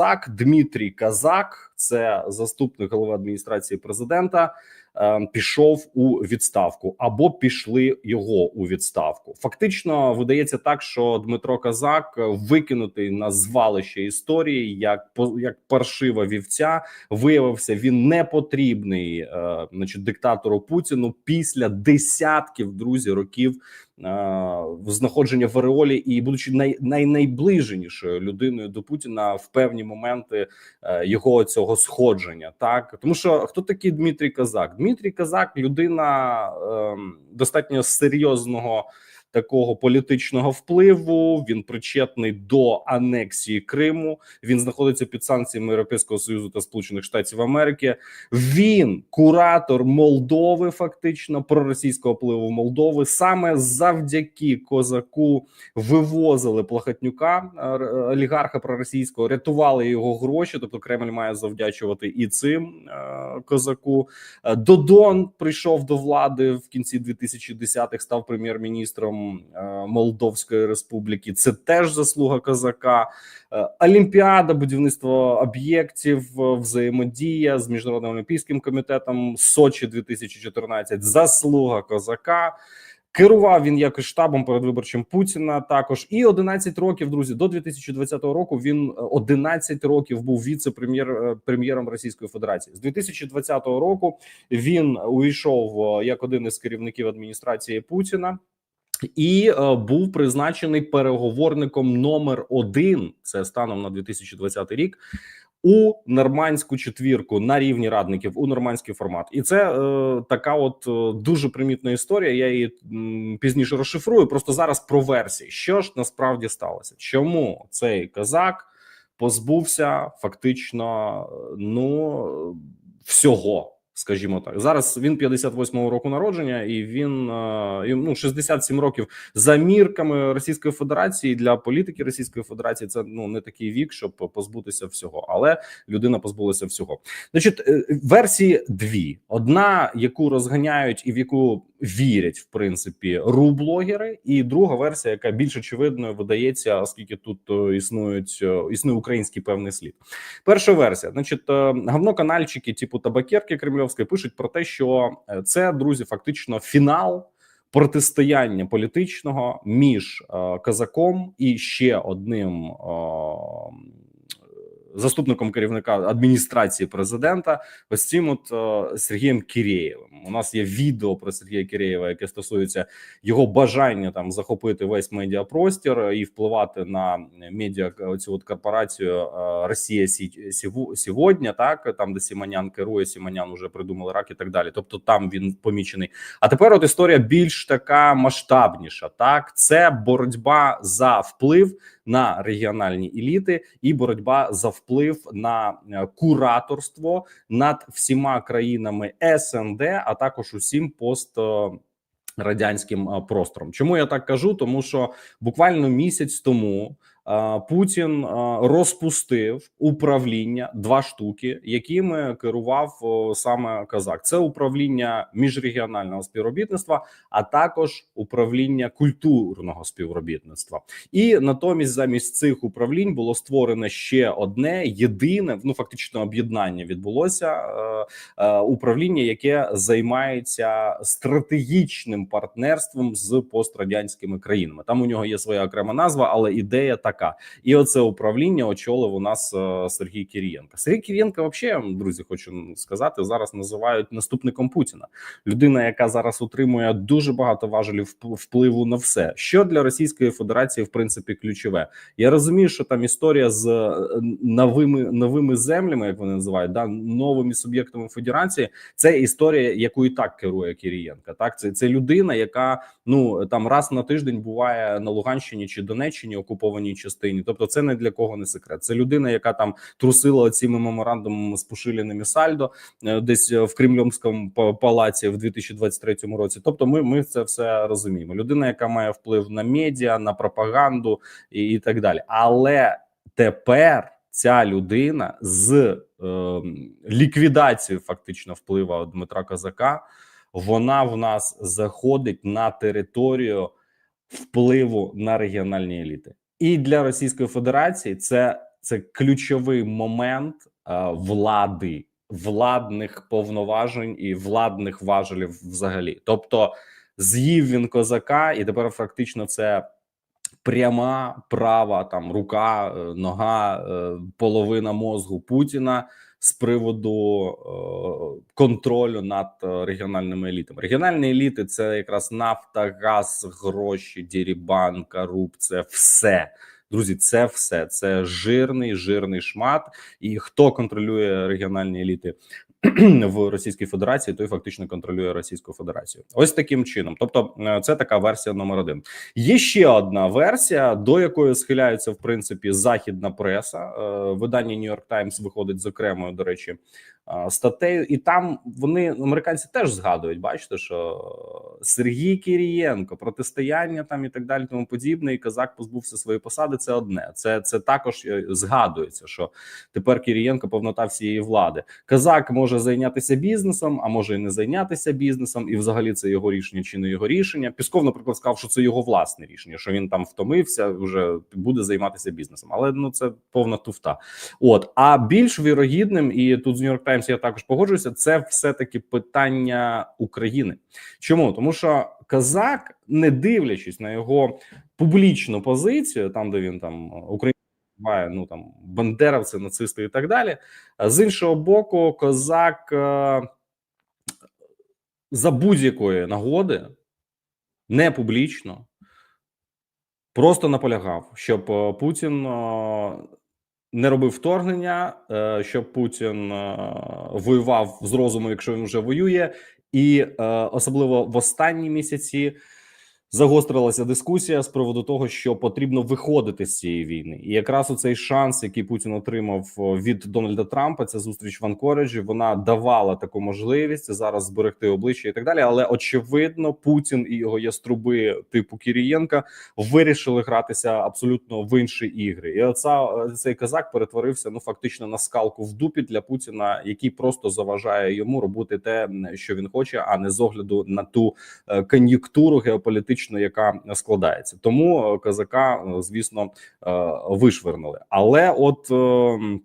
Так, Дмитрій Казак, це заступник голови адміністрації президента, пішов у відставку або пішли його у відставку. Фактично видається так, що Дмитро Казак викинутий на звалище історії, як як паршива вівця, виявився він не потрібний, е, значить, диктатору Путіну після десятків друзі років е, знаходження в Ореолі і будучи най, най, найближенішою людиною до Путіна в певні моменти е, його цього сходження. Так тому що хто такий Дмитрій Казак? Дмитрій Казак людина е, достатньо серйозного. Такого політичного впливу він причетний до анексії Криму. Він знаходиться під санкціями Європейського союзу та Сполучених Штатів Америки. Він куратор Молдови, фактично проросійського впливу Молдови. Саме завдяки козаку вивозили Плахатнюка, е, олігарха проросійського, рятували його гроші. Тобто Кремль має завдячувати і цим е, козаку. Е, Додон прийшов до влади в кінці 2010-х, став прем'єр-міністром е, Молдовської Республіки. Це теж заслуга козака. Е, Олімпіада, будівництво об'єктів, е, взаємодія з міжнародним олімпійським комітетом Сочі 2014 заслуга козака. Керував він якось штабом передвиборчим Путіна. Також і 11 років, друзі, до 2020 року. Він е, 11 років був віце-прем'єр е, прем'єром Російської Федерації. З 2020 року він увійшов як один із керівників адміністрації Путіна. І е, був призначений переговорником номер один. Це станом на 2020 рік. У нормандську четвірку на рівні радників у нормандський формат, і це е, така, от е, дуже примітна історія. Я її м, пізніше розшифрую. Просто зараз про версії, що ж насправді сталося, чому цей козак позбувся фактично е, ну всього. Скажімо так, зараз він 58-го року народження, і він е, ну 67 років за мірками Російської Федерації для політики Російської Федерації. Це ну не такий вік, щоб позбутися всього, але людина позбулася всього. Значить, е, версії дві: одна, яку розганяють і в яку вірять, в принципі, ру-блогери, і друга версія, яка більш очевидною видається, оскільки тут е, існують е, існує український певний слід. Перша версія, значить, е, говноканальчики, типу табакерки кремльовської, пишуть про те, що це друзі, фактично фінал протистояння політичного між е, казаком і ще одним. Заступником керівника адміністрації президента, ось цим от е, Сергієм Кірєєвим. У нас є відео про Сергія Кірєєва, яке стосується його бажання там захопити весь медіапростір і впливати на медіа цю от корпорацію е, Росія Сі- Сіву- сьогодні. Так там, де Сіманян керує, Сіманян уже придумали рак і так далі. Тобто там він помічений. А тепер от історія більш така масштабніша. Так, це боротьба за вплив на регіональні еліти і боротьба за на е, кураторство над всіма країнами СНД, а також усім пост. Радянським е, простором, чому я так кажу? Тому що буквально місяць тому Путін розпустив управління два штуки, якими керував саме Казак. Це управління міжрегіонального співробітництва, а також управління культурного співробітництва. І натомість, замість цих управлінь було створено ще одне єдине, ну фактично об'єднання відбулося е, е, управління, яке займається стратегічним партнерством з пострадянськими країнами. Там у нього є своя окрема назва, але ідея така. І оце управління очолив у нас е, Сергій Кірієнко. Сергій Кірієнко, взагалі, друзі, хочу сказати, зараз називають наступником Путіна. Людина, яка зараз утримує дуже багато важелів впливу на все, що для Російської Федерації в принципі ключове. Я розумію, що там історія з е, новими новими землями, як вони називають, да новими суб'єктами федерації. Це історія, яку і так керує Кірієнка. Так, це, це людина, яка ну там раз на тиждень буває на Луганщині чи Донеччині окупованій частині. Тобто, це не для кого не секрет. Це людина, яка там трусила цими меморандумами з Пушиліним і Сальдо е, десь е, в Кремльовському па- палаці в 2023 році. Тобто, ми, ми це все розуміємо. Людина, яка має вплив на медіа, на пропаганду і, і так далі. Але тепер ця людина з е, ліквідацією фактично впливу Дмитра Козака, вона в нас заходить на територію впливу на регіональні еліти. І для Російської Федерації це це ключовий момент е, влади, владних повноважень і владних важелів взагалі. Тобто, з'їв він козака, і тепер фактично це. Пряма права там рука, е, нога, е, половина мозгу Путіна з приводу е, контролю над е, регіональними елітами. Регіональні еліти це якраз нафта, газ, гроші, дірібан, корупція, все. Друзі, це все це жирний, жирний шмат. І хто контролює регіональні еліти в Російській Федерації, той фактично контролює Російську Федерацію. Ось таким чином. Тобто, е, це така версія номер один. Є ще одна версія, до якої схиляється в принципі західна преса. Е, Видання New York Times виходить з окремою, до речі, статтею, і там вони американці теж згадують. Бачите, що Сергій Кірієнко, протистояння там і так далі, тому подібне, і казак позбувся своєї посади. Це одне. Це це також е, згадується, що тепер Кірієнко повнота всієї влади. Казак може зайнятися бізнесом, а може і не зайнятися бізнесом, і взагалі це його рішення чи не його рішення. Пісков, наприклад, сказав, що це його власне рішення, що він там втомився, вже буде займатися бізнесом. Але ну це повна туфта. От а більш вірогідним, і тут з New York Times я також погоджуюся. Це все таки питання України. Чому тому, що Казак, не дивлячись на його публічну позицію, там де він там Україна ну там бандеровці, нацисти і так далі. А з іншого боку, козак е, за будь-якої нагоди не публічно просто наполягав, щоб е, Путін е, не робив вторгнення, е, щоб Путін е, воював з розуму, якщо він вже воює, і е, особливо в останні місяці загострилася дискусія з приводу того, що потрібно виходити з цієї війни, і якраз у цей шанс, який Путін отримав від Дональда Трампа, ця зустріч в Анкореджі, вона давала таку можливість зараз зберегти обличчя і так далі. Але очевидно, Путін і його яструби типу Кірієнка вирішили гратися абсолютно в інші ігри. І оця цей казак перетворився ну фактично на скалку в дупі для Путіна, який просто заважає йому робити те, що він хоче, а не з огляду на ту е, кон'юнктуру геополітичну, яка складається. Тому козака, казака, е, звісно, е, вишвернули. Але от е,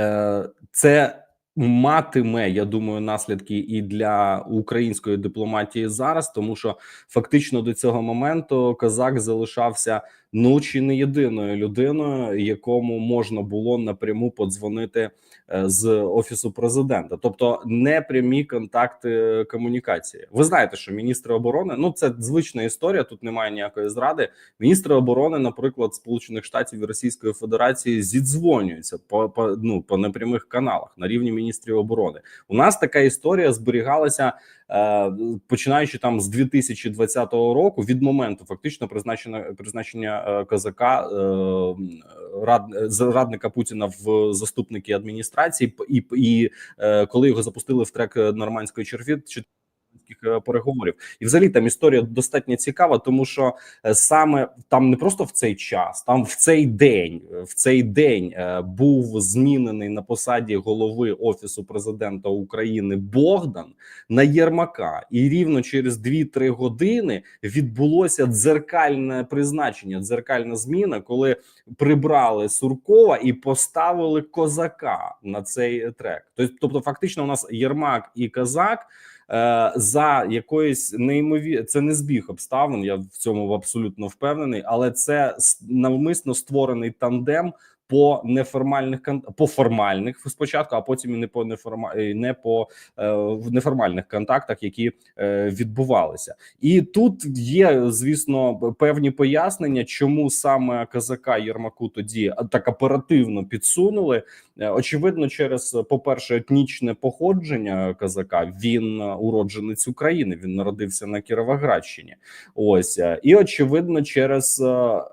е, це матиме, я думаю, наслідки і для української дипломатії зараз, тому що фактично до цього моменту казак залишався ну чи не єдиною людиною, якому можна було напряму подзвонити е, з офісу президента, тобто не прямі контакти комунікації. Ви знаєте, що міністри оборони ну це звична історія. Тут немає ніякої зради. Міністри оборони, наприклад, Сполучених Штатів і Російської Федерації зідзвонюються по, по ну по непрямих каналах на рівні міністрів оборони. У нас така історія зберігалася. Е, починаючи там з 2020 року, від моменту фактично призначення призначення е, казака е, рад радника Путіна в заступники адміністрації, і і коли його запустили в трек нормандської черві переговорів, і взагалі там історія достатньо цікава, тому що саме там не просто в цей час, там в цей день, в цей день був змінений на посаді голови офісу президента України Богдан на Єрмака, і рівно через 2-3 години відбулося дзеркальне призначення, дзеркальна зміна, коли прибрали Суркова і поставили козака на цей трек. Тобто, фактично, у нас Єрмак і Казак. За якоїсь неймові... це не збіг обставин. Я в цьому абсолютно впевнений, але це навмисно створений тандем по неформальних по формальних спочатку, а потім і не по неформа... не по е, неформальних контактах, які е, відбувалися, і тут є звісно певні пояснення, чому саме казака Єрмаку тоді так оперативно підсунули. Е, очевидно, через по перше етнічне походження казака. Він уродженець України. Він народився на Кіровоградщині. Ось і очевидно, через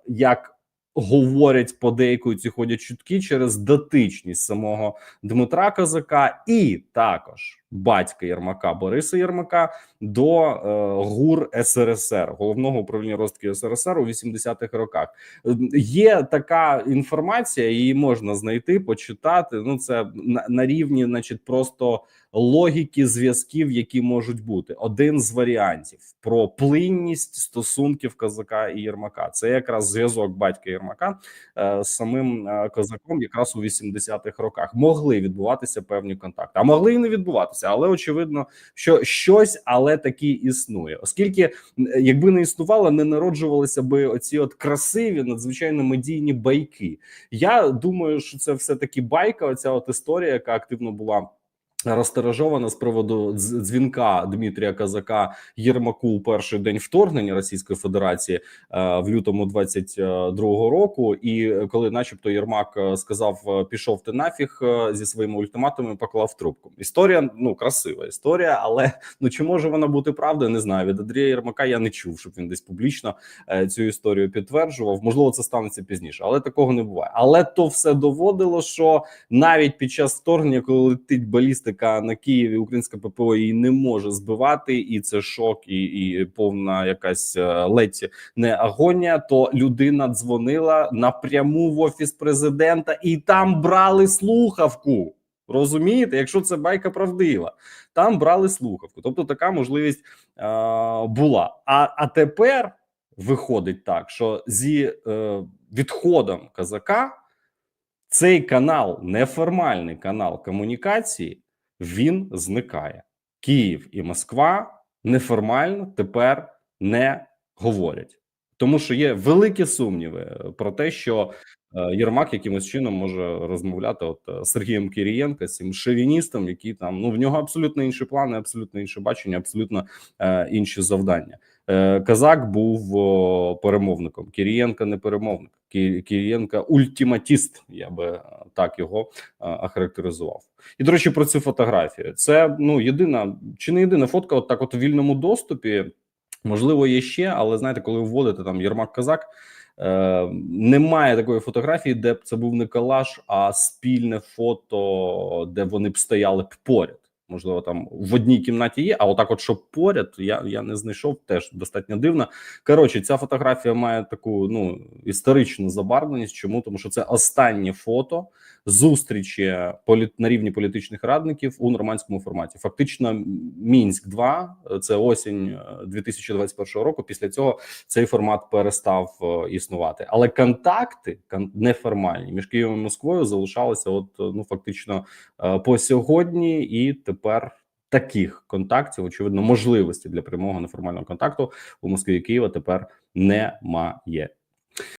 як говорять подейкують і ходять чутки через дотичність самого Дмитра Козака, і також батька Єрмака Бориса Єрмака до е, ГУР СРСР, головного управління розвитку СРСР у 80-х роках. Е, Є така інформація, її можна знайти, почитати. Ну це на, на рівні, значить, просто логіки зв'язків, які можуть бути. Один з варіантів про плинність стосунків козака і Єрмака. Це якраз зв'язок батька Єрмака е, з самим е, козаком, якраз у 80-х роках могли відбуватися певні контакти, а могли і не відбуватися, але очевидно, що щось, але таки існує, оскільки якби не існувало, не народжувалися би оці от красиві, надзвичайно медійні байки. Я думаю, що це все таки байка. Оця от історія, яка активно була. Розтиражована з приводу дзвінка Дмитрія Казака Єрмаку у перший день вторгнення Російської Федерації е, в лютому 22-го року. І коли, начебто, Єрмак е, сказав: е, пішов ти нафіг е, зі своїми ультиматумами, поклав трубку. Історія ну красива історія, але ну чи може вона бути правдою? Не знаю. Від Андрія Єрмака я не чув, щоб він десь публічно е, цю історію підтверджував. Можливо, це станеться пізніше, але такого не буває. Але то все доводило, що навіть під час вторгнення, коли летить балістика на Києві, українська ППО її не може збивати, і це шок, і, і повна якась е, ледь не агонія. То людина дзвонила напряму в офіс президента, і там брали слухавку. Розумієте, якщо це байка правдива, там брали слухавку. Тобто така можливість е, була. А, а тепер виходить так, що зі е, відходом казака цей канал, неформальний канал комунікації, він зникає. Київ і Москва неформально тепер не говорять, тому що є великі сумніви про те, що е, Єрмак якимось чином може розмовляти от е, Сергієм Кирієнко, цим шовіністом, який там ну в нього абсолютно інші плани, абсолютно інше бачення, абсолютно е, інші завдання. Е, Казак був перемовником. Кирієнка не перемовник. Кирієнка ультиматіст. Я би е, так його е, охарактеризував. І до речі, про цю фотографію. Це ну єдина чи не єдина фотка, от так, от у вільному доступі. Можливо, є ще, але знаєте, коли вводите там Єрмак Казак. Е, немає такої фотографії, де б це був не колаж, а спільне фото, де вони б стояли б поряд. Можливо, там в одній кімнаті є, а отак, от щоб поряд, я я не знайшов. Теж достатньо дивно. Коротше, ця фотографія має таку ну історичну забарвленість. Чому тому, що це останнє фото зустрічі політ на рівні політичних радників у нормандському форматі. Фактично, мінськ 2 це осінь е, 2021 року. Після цього цей формат перестав е, існувати. Але контакти кон- неформальні між Києвом і Москвою залишалися, от е, ну фактично е, по сьогодні, і тепер таких контактів, очевидно, можливості для прямого неформального контакту у Москві і Києва тепер немає.